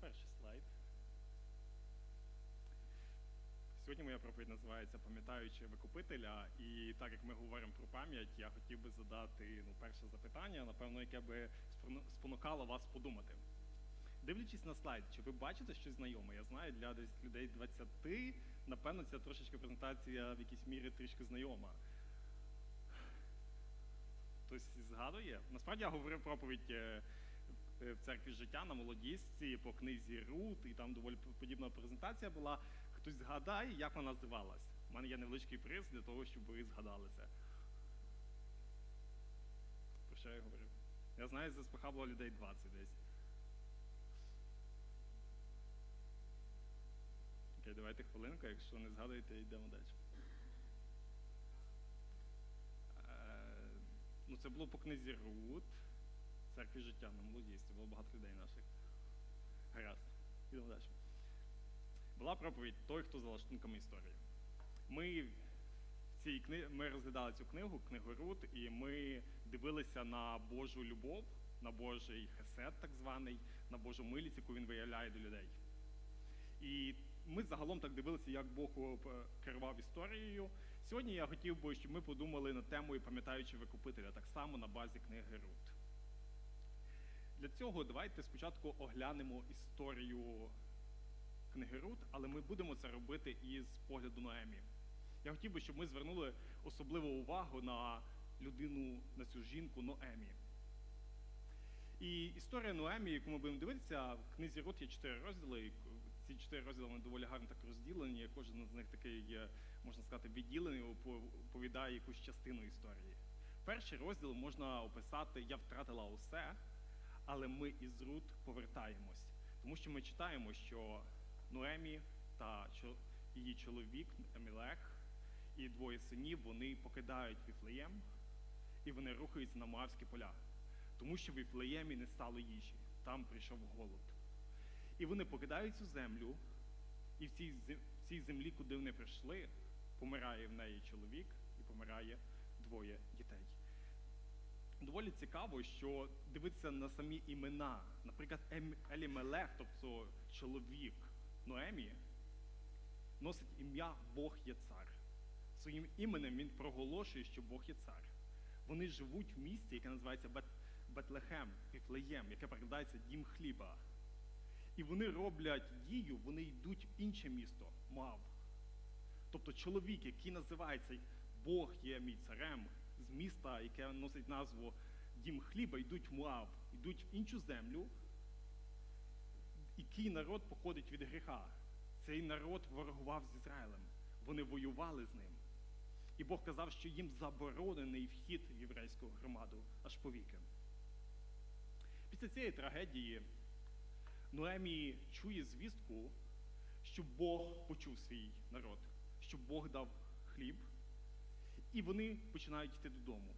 перший слайд. Сьогодні моя проповідь називається Пам'ятаючи викупителя. І так як ми говоримо про пам'ять, я хотів би задати ну, перше запитання, напевно, яке би спонукало вас подумати. Дивлячись на слайд, чи ви бачите щось знайоме? Я знаю, для десь людей 20, напевно, ця трошечки презентація в якійсь мірі трішки знайома. Хтось згадує? Насправді я говорив проповідь е, в церкві життя на молодісті по книзі Рут, і там доволі подібна презентація була. Хтось згадає, як вона називалась. У мене є невеличкий приз для того, щоб ви згадали це. Про що я говорив? Я знаю, за СПХ було людей 20 десь. Окей, давайте хвилинку, якщо не згадуєте, йдемо далі. Е, Ну, це було по книзі Рут, церкві життя на молодісті, було багато людей наших. Гаразд, йдемо далі. Була проповідь Той, хто за лаштунками історії. Ми, в цій кни... ми розглядали цю книгу, книгу Рут, і ми дивилися на Божу любов, на Божий хесед, так званий, на Божу милість, яку він виявляє до людей. І ми загалом так дивилися, як Бог керував історією. Сьогодні я хотів би, щоб ми подумали над темою, пам'ятаючи викупителя, так само на базі книги Рут. Для цього давайте спочатку оглянемо історію книги Рут, але ми будемо це робити із погляду Ноемі. Я хотів би, щоб ми звернули особливу увагу на людину, на цю жінку Ноемі. І історія Ноемі, яку ми будемо дивитися, в книзі Рут є чотири розділи. Ці чотири розділи вони доволі гарно так розділені. Кожен з них такий, є, можна сказати, відділений, оповідає якусь частину історії. Перший розділ можна описати Я втратила усе, але ми із Рут повертаємось. Тому що ми читаємо, що Ноемі та її чоловік Емілех і двоє синів вони покидають Віфлеєм і вони рухаються на Моавські поля, тому що в Віфлеємі не стало їжі, там прийшов голод. І вони покидають цю землю, і в цій, в цій землі, куди вони прийшли, помирає в неї чоловік і помирає двоє дітей. Доволі цікаво, що дивитися на самі імена. Наприклад, Ем- Елімелех, тобто чоловік Ноемі, носить ім'я Бог є цар. Своїм іменем він проголошує, що Бог є цар. Вони живуть в місті, яке називається Бет- Бетлехем, Віфлеєм, яке перекладається дім хліба. І вони роблять дію, вони йдуть в інше місто, Мав. Тобто чоловік, який називається Бог є мій царем, з міста, яке носить назву Дім хліба, йдуть в Муав, йдуть в іншу землю, який народ походить від гріха. Цей народ ворогував з Ізраїлем. Вони воювали з ним. І Бог казав, що їм заборонений вхід в єврейську громаду аж повіки. Після цієї трагедії Ноемі чує звістку, що Бог почув свій народ, що Бог дав хліб, і вони починають йти додому.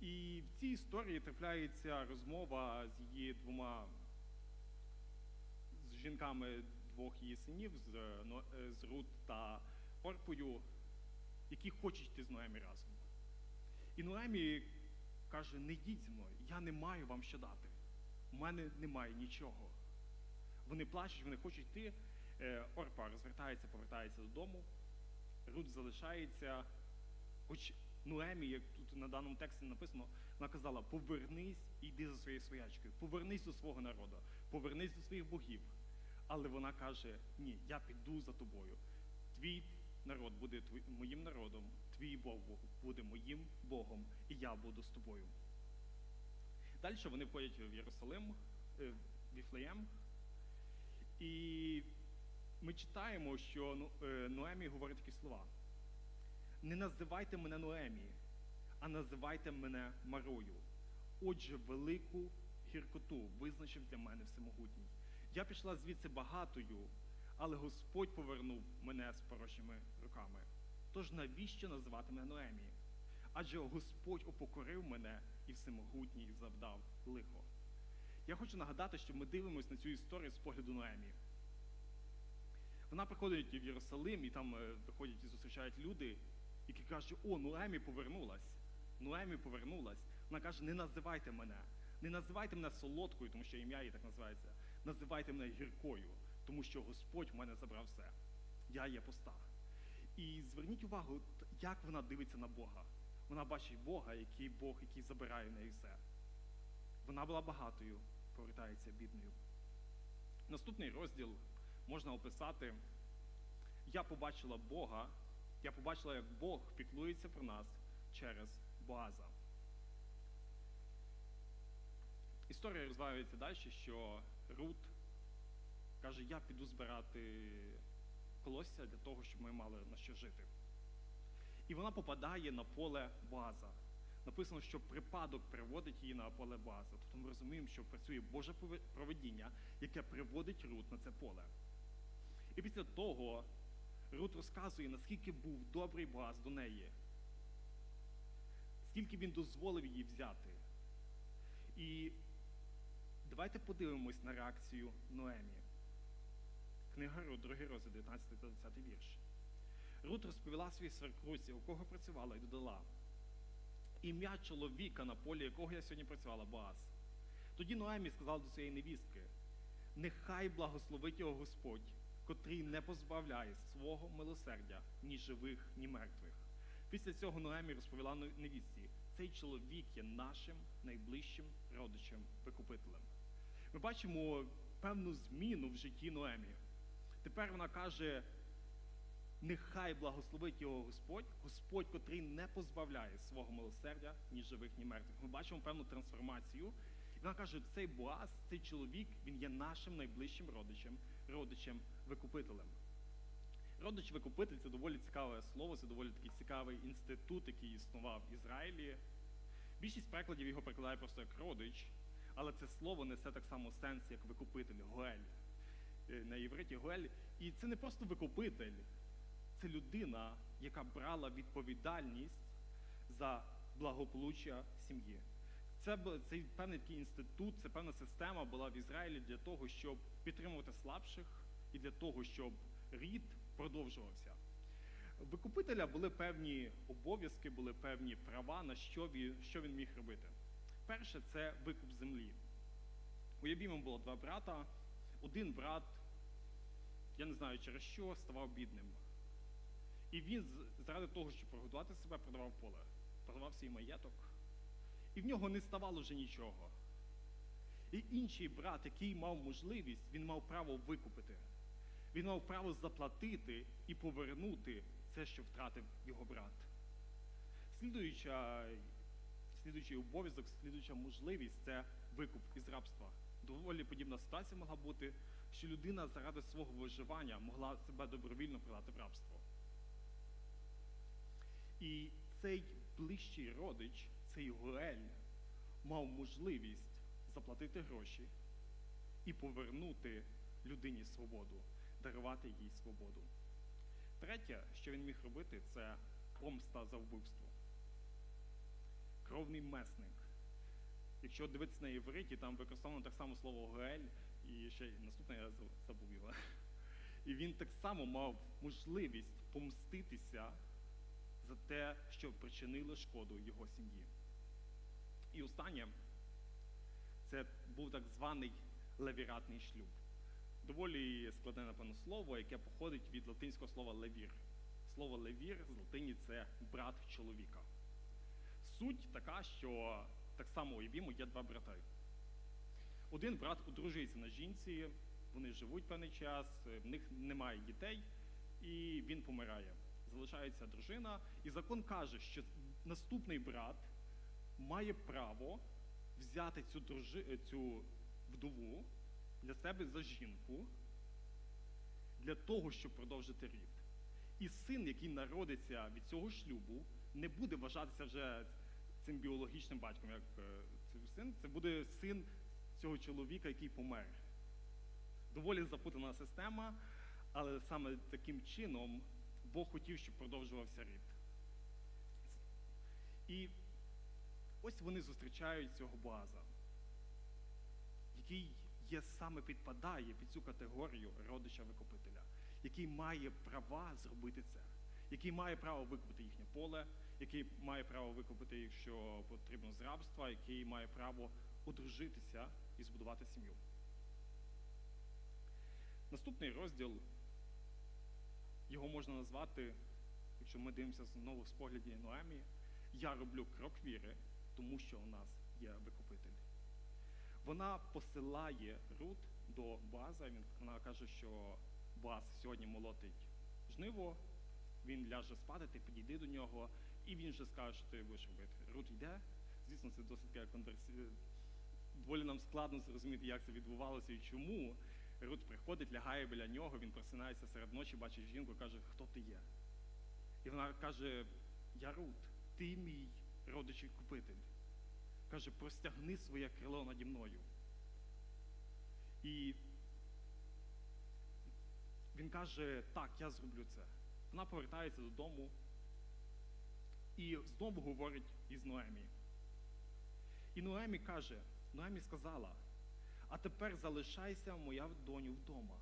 І в цій історії трапляється розмова з її двома з жінками двох її синів, з, Но- е, з Рут та Орпою, які хочуть йти з Ноемі разом. І Ноемі каже: не йдіть зі мною, я не маю вам що дати. У мене немає нічого. Вони плачуть, вони хочуть йти. Е, Орпа розвертається, повертається додому. Рут залишається. Хоч Ноемі, як тут на даному тексті написано, вона казала: повернись і йди за своєю своячкою, повернись до свого народу, повернись до своїх богів. Але вона каже: Ні, я піду за тобою. Твій народ буде твій- моїм народом, твій Бог буде моїм Богом, і я буду з тобою. Далі вони входять в Єрусалим, е, в Віфлеєм, і ми читаємо, що Ну- е, Ноемі говорить такі слова: не називайте мене Ноемі, а називайте мене Марою. Отже, велику гіркоту визначив для мене всемогутній. Я пішла звідси багатою, але Господь повернув мене з порожніми руками. Тож навіщо називати мене Ноемі? Адже Господь упокорив мене і всемогутній завдав лихо. Я хочу нагадати, що ми дивимося на цю історію з погляду Ноемі. Вона приходить в Єрусалим, і там е, виходять і зустрічають люди, які кажуть, о, Ноемі повернулась. Ноемі повернулась. Вона каже, не називайте мене, Не називайте мене солодкою, тому що ім'я її так називається. Називайте мене гіркою, тому що Господь в мене забрав все. Я є пуста. І зверніть увагу, як вона дивиться на Бога. Вона бачить Бога, який Бог, який забирає в неї все. Вона була багатою, повертається бідною. Наступний розділ можна описати. Я побачила Бога, я побачила, як Бог піклується про нас через Боаза. Історія розвивається далі, що Рут каже, я піду збирати колосся для того, щоб ми мали на що жити. І вона попадає на поле Боаза. Написано, що припадок приводить її на поле Боаза. Тобто ми розуміємо, що працює Боже проведіння, яке приводить Рут на це поле. І після того Рут розказує, наскільки був добрий Боаз до неї, скільки він дозволив її взяти. І давайте подивимось на реакцію Ноемі. Книга Рут, другий розділ, 19 та 20 вірш. Рут розповіла своїй свекрусі, у кого працювала, і додала. Ім'я чоловіка, на полі якого я сьогодні працювала, Боаз. Тоді Ноемі сказала до своєї невістки: Нехай благословить його Господь, котрий не позбавляє свого милосердя ні живих, ні мертвих. Після цього Ноемі розповіла невістці: цей чоловік є нашим найближчим родичем викупителем. Ми бачимо певну зміну в житті Ноемі. Тепер вона каже: нехай благословить його Господь, Господь, котрий не позбавляє свого милосердя ні живих, ні мертвих. Ми бачимо певну трансформацію. І вона каже, цей Боаз, цей чоловік, він є нашим найближчим родичем, родичем викупителем. Родич викупитель це доволі цікаве слово, це доволі такий цікавий інститут, який існував в Ізраїлі. Більшість перекладів його перекладає просто як родич, але це слово несе так само сенс, як викупитель, гоель. Е, На євриті гоель. І це не просто викупитель, це людина, яка брала відповідальність за благополуччя сім'ї. Це цей певний такий інститут, це певна система була в Ізраїлі для того, щоб підтримувати слабших і для того, щоб рід продовжувався. Викупителя були певні обов'язки, були певні права, на що він, що він міг робити. Перше це викуп землі. У Ябіма було два брата. Один брат, я не знаю через що, ставав бідним. І він заради того, щоб прогодувати себе, продавав поле, продавав свій маєток. І в нього не ставало вже нічого. І інший брат, який мав можливість, він мав право викупити. Він мав право заплатити і повернути це, що втратив його брат. Слідуюча, слідуючий обов'язок, слідуюча можливість це викуп із рабства. Доволі подібна ситуація могла бути, що людина заради свого виживання могла себе добровільно продати в рабство. І цей ближчий родич, цей Гоель, мав можливість заплатити гроші і повернути людині свободу, дарувати їй свободу. Третє, що він міг робити, це помста за вбивство. Кровний месник. Якщо дивитися на євриті, там використовано так само слово Гоель, і ще наступне я забув його. І він так само мав можливість помститися за те, що причинили шкоду його сім'ї. І останнє це був так званий левіратний шлюб. Доволі складне, напевно, слово, яке походить від латинського слова левір. Слово левір з латині це брат чоловіка. Суть така, що так само уявімо, є два брати. Один брат одружується на жінці, вони живуть певний час, в них немає дітей, і він помирає. Залишається дружина, і закон каже, що наступний брат має право взяти цю, дружи, цю вдову для себе за жінку для того, щоб продовжити рід. І син, який народиться від цього шлюбу, не буде вважатися вже цим біологічним батьком, як е, син, це буде син цього чоловіка, який помер. Доволі запутана система, але саме таким чином Бог хотів, щоб продовжувався рід. І ось вони зустрічають цього Боаза, який є саме підпадає під цю категорію родича викупителя, який має права зробити це, який має право викупити їхнє поле, який має право викупити, якщо потрібно з рабства, який має право одружитися і збудувати сім'ю. Наступний розділ його можна назвати, якщо ми дивимося знову з погляді Ноемі, я роблю крок віри, тому що у нас є викупитель. Вона посилає Рут до База. Він, вона каже, що Баз сьогодні молотить жниво, він ляже спати, ти підійди до нього, і він же скаже, що ти будеш робити. Рут йде. Звісно, це досить така конверсія. Доволі нам складно зрозуміти, як це відбувалося і чому. Рут приходить, лягає біля нього, він просинається серед ночі, бачить жінку, каже, хто ти є? І вона каже: Я Рут, ти мій родич і купитель. Каже, простягни своє крило наді мною. І він каже, так, я зроблю це. Вона повертається додому і знову говорить із Ноемі. І Ноемі каже, Ноемі сказала, а тепер залишайся, моя доню, вдома,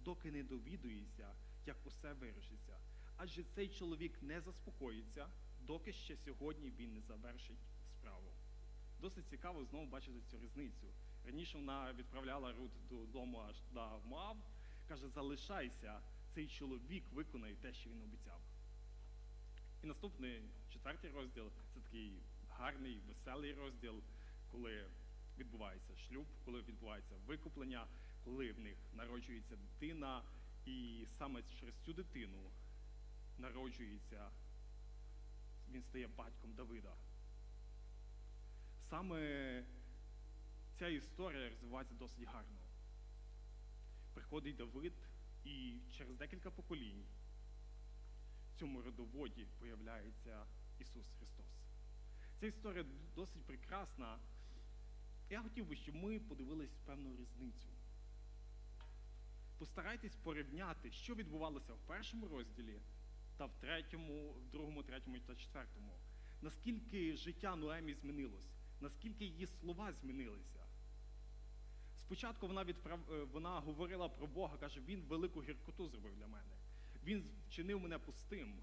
доки не довідуєшся, як усе вирішиться. Адже цей чоловік не заспокоїться, доки ще сьогодні він не завершить. Досить цікаво знову бачити цю різницю. Раніше вона відправляла Рут додому аж туди в Моав, каже, залишайся, цей чоловік виконає те, що він обіцяв. І наступний четвертий розділ це такий гарний, веселий розділ, коли відбувається шлюб, коли відбувається викуплення, коли в них народжується дитина, і саме через цю дитину народжується, він стає батьком Давида. Саме ця історія розвивається досить гарно. Приходить Давид, і через декілька поколінь в цьому родоводі появляється Ісус Христос. Ця історія досить прекрасна. Я хотів би, щоб ми подивились певну різницю. Постарайтесь порівняти, що відбувалося в першому розділі та в третьому, в другому, третьому та четвертому. Наскільки життя Ноемі змінилось, наскільки її слова змінилися. Спочатку вона відправ... е, вона говорила про Бога, каже, Він велику гіркоту зробив для мене. Він вчинив мене пустим.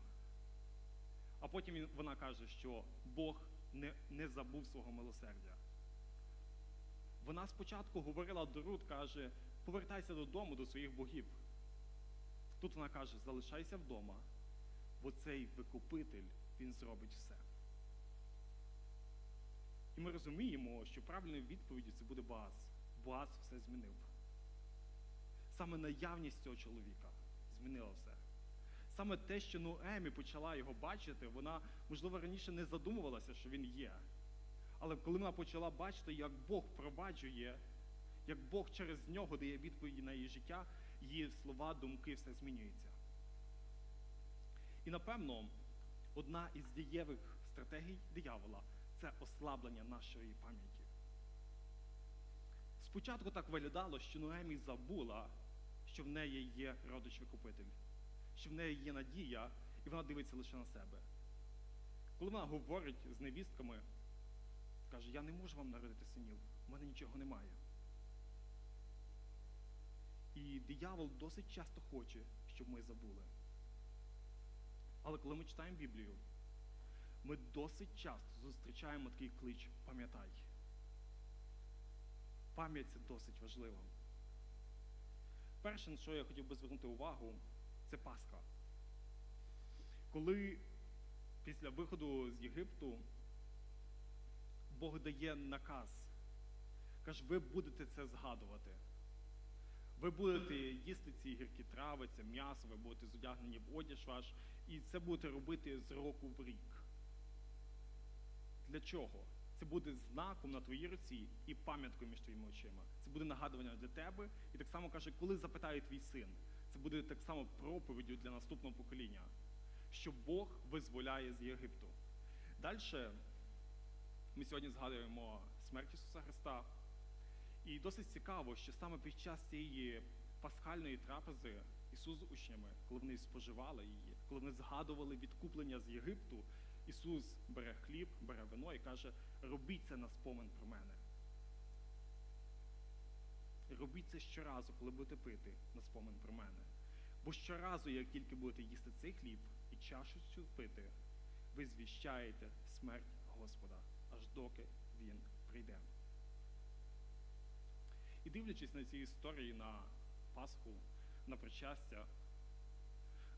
А потім вона каже, що Бог не, не забув свого милосердя. Вона спочатку говорила до Рут, каже, повертайся додому до своїх богів. Тут вона каже, залишайся вдома, бо цей викупитель, він зробить все. І ми розуміємо, що правильною відповіддю це буде Боаз. Боаз все змінив. Саме наявність цього чоловіка змінила все. Саме те, що Ноемі почала його бачити, вона, можливо, раніше не задумувалася, що він є. Але коли вона почала бачити, як Бог проваджує, як Бог через нього дає відповіді на її життя, її слова, думки, все змінюється. І напевно, одна із дієвих стратегій диявола це ослаблення нашої пам'яті. Спочатку так виглядало, що Ноемі забула, що в неї є родич-викупитель, що в неї є надія, і вона дивиться лише на себе. Коли вона говорить з невістками, каже, я не можу вам народити синів, в мене нічого немає. І диявол досить часто хоче, щоб ми забули. Але коли ми читаємо Біблію, ми досить часто зустрічаємо такий клич пам'ятай. Пам'ять це досить важливо. Перше, на що я хотів би звернути увагу, це Пасха. Коли після виходу з Єгипту Бог дає наказ, каже, ви будете це згадувати. Ви будете їсти ці гіркі трави, це м'ясо, ви будете зодягнені в одяж ваш, і це будете робити з року в рік. Для чого? Це буде знаком на твоїй руці і пам'яткою між твоїми очима. Це буде нагадування для тебе. І так само каже, коли запитає твій син, це буде так само проповіддю для наступного покоління, що Бог визволяє з Єгипту. Далі ми сьогодні згадуємо смерть Ісуса Христа. І досить цікаво, що саме під час цієї пасхальної трапези Ісус з учнями, коли вони споживали її, коли вони згадували відкуплення з Єгипту, Ісус бере хліб, бере вино і каже: робіть це на спомин про мене. Робіть це щоразу, коли будете пити на спомин про мене. Бо щоразу, як тільки будете їсти цей хліб і чашу цю пити, ви звіщаєте смерть Господа, аж доки Він прийде. І дивлячись на ці історії на Пасху, на причастя,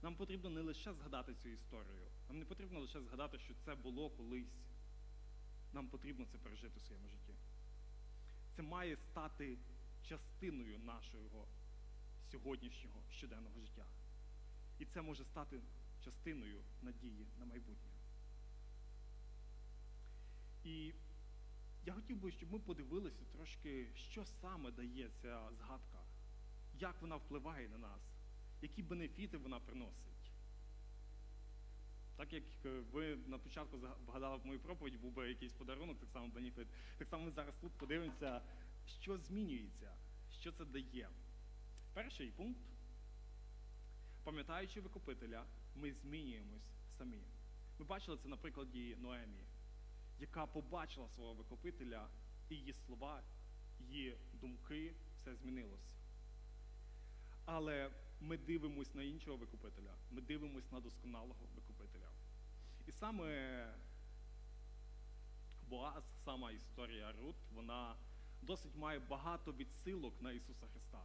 нам потрібно не лише згадати цю історію, нам не потрібно лише згадати, що це було колись. Нам потрібно це пережити в своєму житті. Це має стати частиною нашого сьогоднішнього щоденного життя. І це може стати частиною надії на майбутнє. І я хотів би, щоб ми подивилися трошки, що саме дає ця згадка, як вона впливає на нас, які бенефіти вона приносить. Так як е, ви на початку згадали в мою проповідь, був би якийсь подарунок, так само бенефіт. Так само ми зараз тут подивимося, що змінюється, що це дає. Перший пункт. Пам'ятаючи викупителя, ми змінюємось самі. Ми бачили це на прикладі Ноемі, яка побачила свого викупителя, і її слова, її думки, все змінилося. Але ми дивимось на іншого викупителя, ми дивимось на досконалого викупителя. І саме Боаз, сама історія Рут, вона досить має багато відсилок на Ісуса Христа.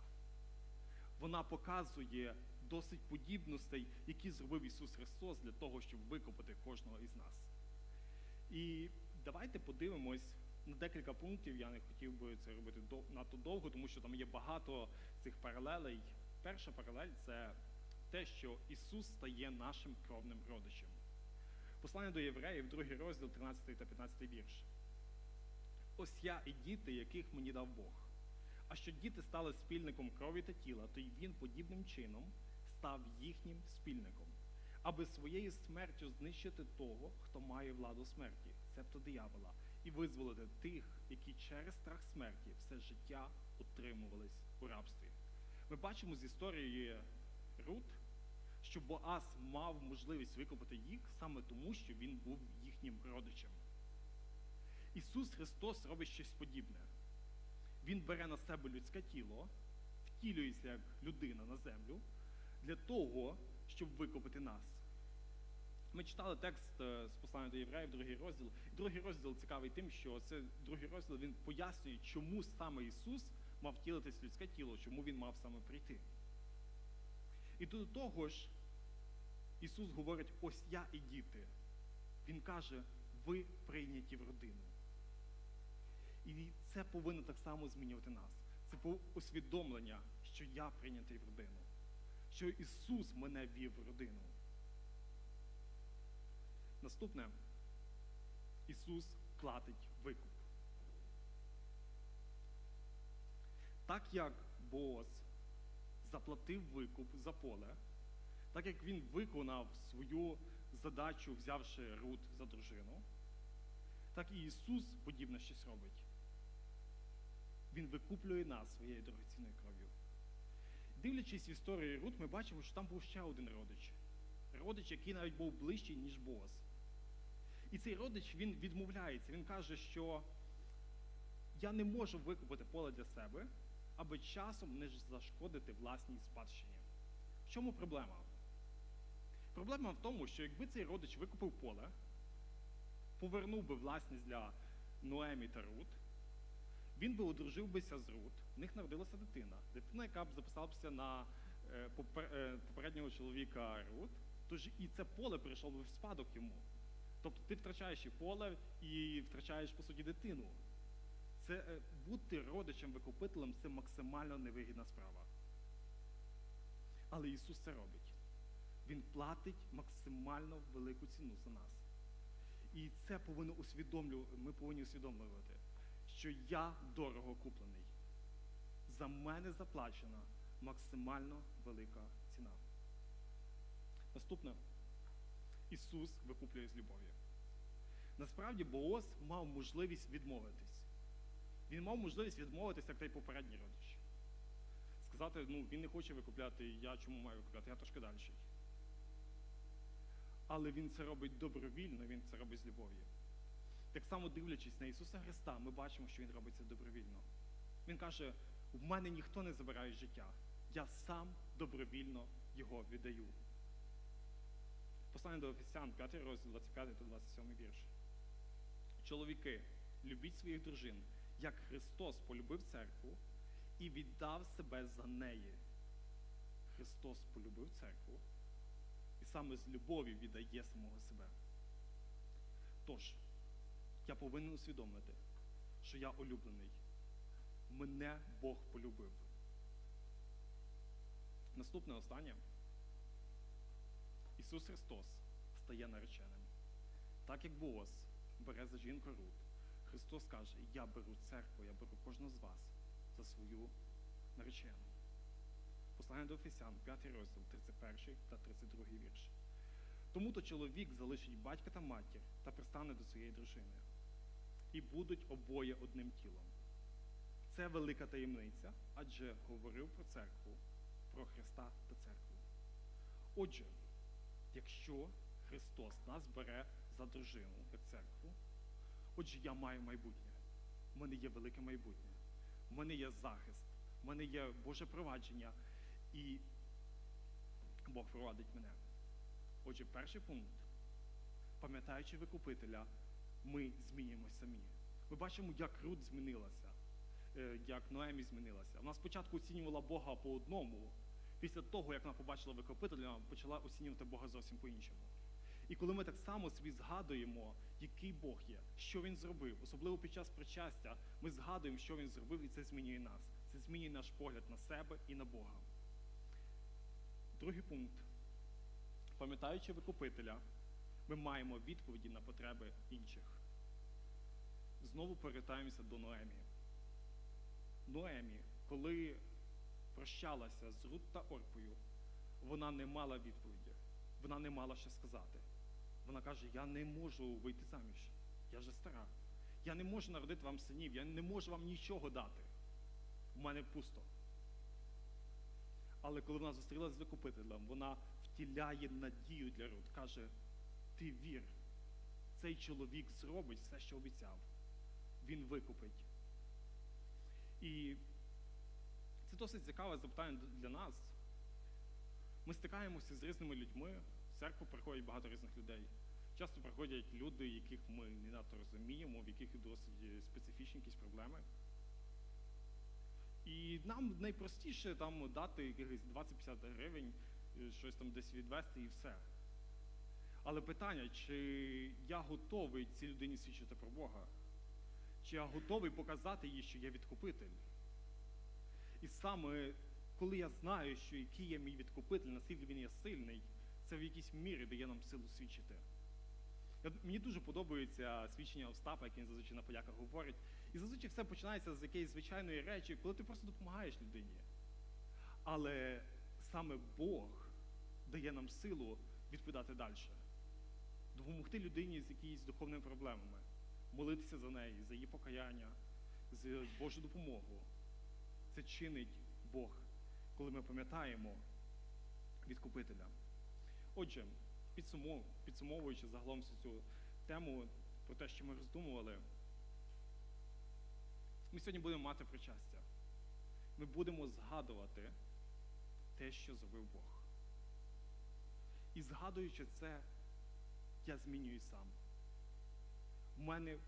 Вона показує досить подібностей, які зробив Ісус Христос для того, щоб викупити кожного із нас. І давайте подивимось на декілька пунктів. Я не хотів би це робити надто довго, тому що там є багато цих паралелей. Перша паралель це те, що Ісус стає нашим кровним родичем. Послання до євреїв, другий розділ, 13 та 15 вірш. Ось я і діти, яких мені дав Бог. А що діти стали спільником крові та тіла, то й він подібним чином став їхнім спільником, аби своєю смертю знищити того, хто має владу смерті, цебто диявола, і визволити тих, які через страх смерті все життя утримувались у рабстві. Ми бачимо з історії Рут, що Боаз мав можливість викупити їх саме тому, що він був їхнім родичем. Ісус Христос робить щось подібне. Він бере на себе людське тіло, втілюється як людина на землю для того, щоб викупити нас. Ми читали текст е, з послання до євреїв, другий розділ. Другий розділ цікавий тим, що це другий розділ він пояснює, чому саме Ісус мав втілитись людське тіло, чому Він мав саме прийти. І до того ж, Ісус говорить: ось я і діти. Він каже, ви прийняті в родину. І це повинно так само змінювати нас. Це усвідомлення, що я прийнятий в родину, що Ісус мене вів в родину. Наступне, Ісус платить Так як Бооз заплатив викуп за поле, так як він виконав свою задачу, взявши Рут за дружину, так і Ісус подібне щось робить. Він викуплює нас своєю дорогоцінною кров'ю. Дивлячись в історії Рут, ми бачимо, що там був ще один родич. Родич, який навіть був ближчий, ніж Боаз. І цей родич він відмовляється. Він каже, що я не можу викупити поле для себе, аби часом не зашкодити власній спадщині. В чому проблема? Проблема в тому, що якби цей родич викупив поле, повернув би власність для Ноемі та Рут, він би одружив з Рут, в них народилася дитина. Дитина, яка б записалася на е, попереднього чоловіка Рут, тож і це поле прийшло би в спадок йому. Тобто ти втрачаєш і поле і втрачаєш, по суті, дитину. Це е, бути родичем-викупителем це максимально невигідна справа. Але Ісус це робить. Він платить максимально велику ціну за нас. І це повинно усвідомлювати, ми повинні усвідомлювати, що я дорого куплений. За мене заплачена максимально велика ціна. Наступне. Ісус викуплює з любов'ю. Насправді Бооз мав можливість відмовитись. Він мав можливість відмовитися, як той попередній родич. Сказати, ну, він не хоче викупляти, я чому маю викупляти, я трошки далі. Але він це робить добровільно, він це робить з любов'ю. Так само дивлячись на Ісуса Христа, ми бачимо, що Він робить це добровільно. Він каже, в мене ніхто не забирає життя. Я сам добровільно його віддаю. Послання до Офісян, 5 розділ, 25 та 27 вірш. Чоловіки, любіть своїх дружин, як Христос полюбив церкву і віддав себе за неї. Христос полюбив церкву і саме з любові віддає самого себе. Тож, я повинен усвідомити, що я улюблений. Мене Бог полюбив. Наступне останнє. Ісус Христос стає нареченим. Так як Бос бере за жінку Рут, Христос каже, я беру церкву, я беру кожного з вас за свою наречену. Послання до Ефесян, 5 розділ, 31 та 32 вірш. Тому то чоловік залишить батька та матір та пристане до своєї дружини. І будуть обоє одним тілом. Це велика таємниця, адже говорив про церкву, про Христа та церкву. Отже, якщо Христос нас бере за дружину, як церкву, отже, я маю майбутнє. У мене є велике майбутнє. У мене є захист, у мене є Боже провадження, і Бог провадить мене. Отже, перший пункт. Пам'ятаючи викупителя, ми змінюємось самі. Ми бачимо, як Рут змінилася, е, як Ноемі змінилася. Вона спочатку оцінювала Бога по одному, після того, як вона побачила викупителя, вона почала оцінювати Бога зовсім по-іншому. І коли ми так само собі згадуємо, який Бог є, що він зробив, особливо під час причастя, ми згадуємо, що він зробив, і це змінює нас. Це змінює наш погляд на себе і на Бога. Другий пункт. Пам'ятаючи викупителя, ми маємо відповіді на потреби інших. Знову повертаємося до Ноемі. Ноемі, коли прощалася з Рут та Орпою, вона не мала відповіді, вона не мала що сказати. Вона каже: Я не можу вийти заміж, я вже стара. Я не можу народити вам синів, я не можу вам нічого дати. У мене пусто. Але коли вона зустрілася з викупителем, вона втіляє надію для Рут. Каже: Ти вір, цей чоловік зробить все, що обіцяв. Він викупить. І це досить цікаве запитання для нас. Ми стикаємося з різними людьми, церкву приходять багато різних людей. Часто приходять люди, яких ми не надто розуміємо, в яких досить е, специфічні якісь проблеми. І нам найпростіше там дати якихось 20-50 гривень, е, щось там десь відвести і все. Але питання, чи я готовий цій людині свідчити про Бога? Чи я готовий показати їй, що я відкупитель? І саме коли я знаю, що який є мій відкупитель, наскільки він є сильний, це в якійсь мірі дає нам силу свідчити. Мені дуже подобається свідчення Остапа, яке він зазвичай на подяках говорить. І зазвичай все починається з якоїсь звичайної речі, коли ти просто допомагаєш людині. Але саме Бог дає нам силу відповідати далі. Допомогти людині з якimiсь духовними проблемами, молитися за неї, за її покаяння, за Божу допомогу. Це чинить Бог, коли ми пам'ятаємо відкупителя. Отже, підсумов, підсумовуючи загалом цю тему про те, що ми роздумували, ми сьогодні будемо мати причастя. Ми будемо згадувати те, що зробив Бог. І згадуючи це, я змінюю сам. У мене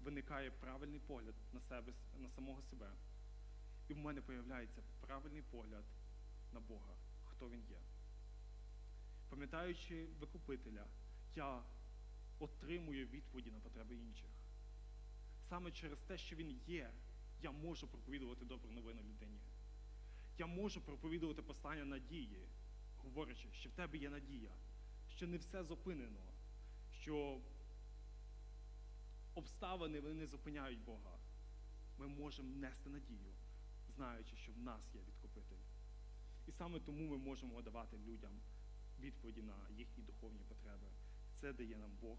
виникає правильний погляд на себе, на самого себе. І в мене появляється правильний погляд на Бога, хто він є. Пам'ятаючи викупителя, я отримую відповіді на потреби інших. Саме через те, що він є, я можу проповідувати добру новину людині. Я можу проповідувати послання надії, говорячи, що в тебе є надія, що не все зупинено, що обставини вони не зупиняють Бога. Ми можемо нести надію, знаючи, що в нас є відкупитель. І саме тому ми можемо давати людям відповіді на їхні духовні потреби. Це дає нам Бог,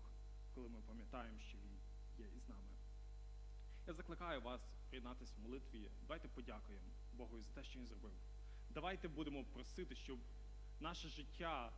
коли ми пам'ятаємо, що Він є із нами. Я закликаю вас приєднатися в молитві. Давайте подякуємо Богу за те, що Він зробив. Давайте будемо просити, щоб наше життя